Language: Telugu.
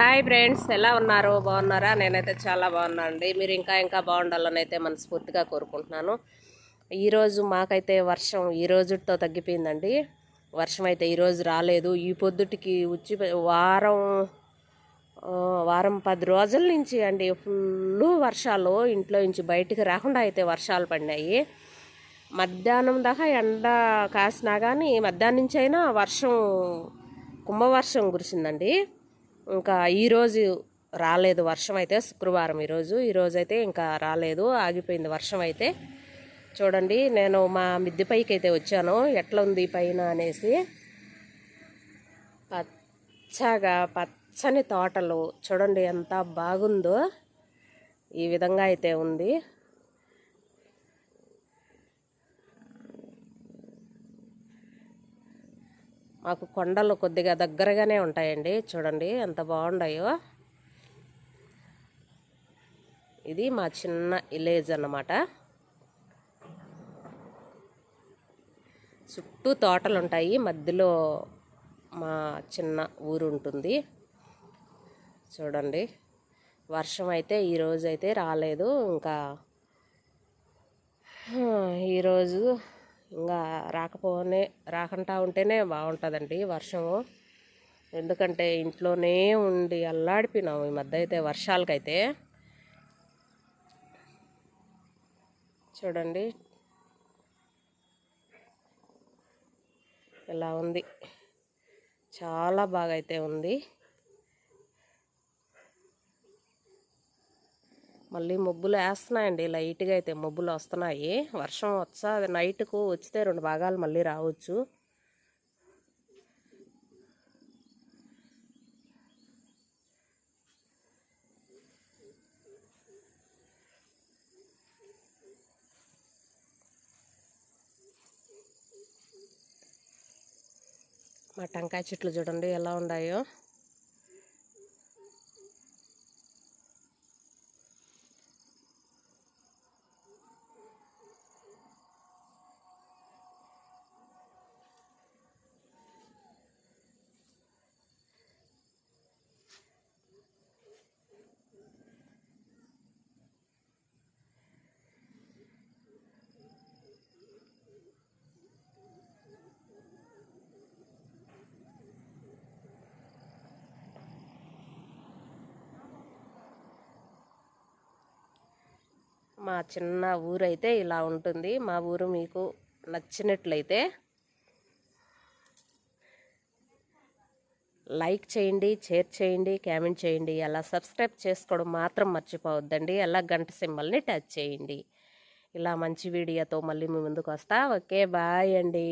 హాయ్ ఫ్రెండ్స్ ఎలా ఉన్నారు? బాగున్నారా? నేనైతే చాలా బాగున్నాను అండి. మీరు ఇంకా ఇంకా బాగుండాలని అయితే మనస్ఫూర్తిగా కోరుకుంటున్నాను. ఈరోజు మాకైతే వర్షం ఈ రోజుతో తగ్గిపోయిందండి. వర్షం అయితే ఈరోజు రాలేదు. ఈ పొద్దుటికి ఉచ్చి వారం వారం పది రోజుల నుంచి అండి ఫుల్ వర్షాలు. ఇంట్లో నుంచి బయటికి రాకుండా అయితే వర్షాలు పడినాయి. మధ్యాహ్నం దాకా ఎండ కాసినా కానీ మధ్యాహ్నం నుంచి అయినా వర్షం కుంభవర్షం కురిసిందండి. ఇంకా ఈరోజు రాలేదు వర్షం అయితే శుక్రవారం ఈరోజు ఈరోజు అయితే ఇంకా రాలేదు ఆగిపోయింది వర్షం అయితే. చూడండి నేను మా మిద్దె పైకి అయితే వచ్చాను. ఎట్లా ఉంది పైన అనేసి. పచ్చగా పచ్చని తోటలు. చూడండి ఎంత బాగుందో. ఈ విధంగా అయితే ఉంది. మాకు కొండలు కొద్దిగా దగ్గరగానే ఉంటాయండి. చూడండి ఎంత బాగుండాయో. ఇది మా చిన్న విలేజ్ అన్నమాట. చుట్టూ తోటలు ఉంటాయి. మధ్యలో మా చిన్న ఊరు ఉంటుంది. చూడండి. వర్షం అయితే ఈరోజు అయితే రాలేదు. ఇంకా ఈరోజు ఇంకా రాకపోనే రాకుండా ఉంటేనే బాగుంటుందండి వర్షము. ఎందుకంటే ఇంట్లోనే ఉండి అల్లాడిపోయినాము ఈ మధ్య అయితే వర్షాలకైతే. చూడండి. ఇలా ఉంది. చాలా బాగా అయితే ఉంది. మళ్ళీ మబ్బులు వేస్తున్నాయండి. లైట్గా అయితే మబ్బులు వస్తున్నాయి. వర్షం వచ్చా నైట్కు వచ్చితే రెండు భాగాలు మళ్ళీ రావచ్చు. మా టెంకాయ చెట్లు చూడండి ఎలా ఉన్నాయో. మా చిన్న ఊరు అయితే ఇలా ఉంటుంది. మా ఊరు మీకు నచ్చినట్లయితే లైక్ చేయండి షేర్ చేయండి కామెంట్ చేయండి. అలా సబ్స్క్రైబ్ చేసుకోవడం మాత్రం మర్చిపోవద్దండి. అలా గంట సింబల్ని టచ్ చేయండి. ఇలా మంచి వీడియోతో మళ్ళీ మీ ముందుకు వస్తా. ఓకే బాయ్ అండి.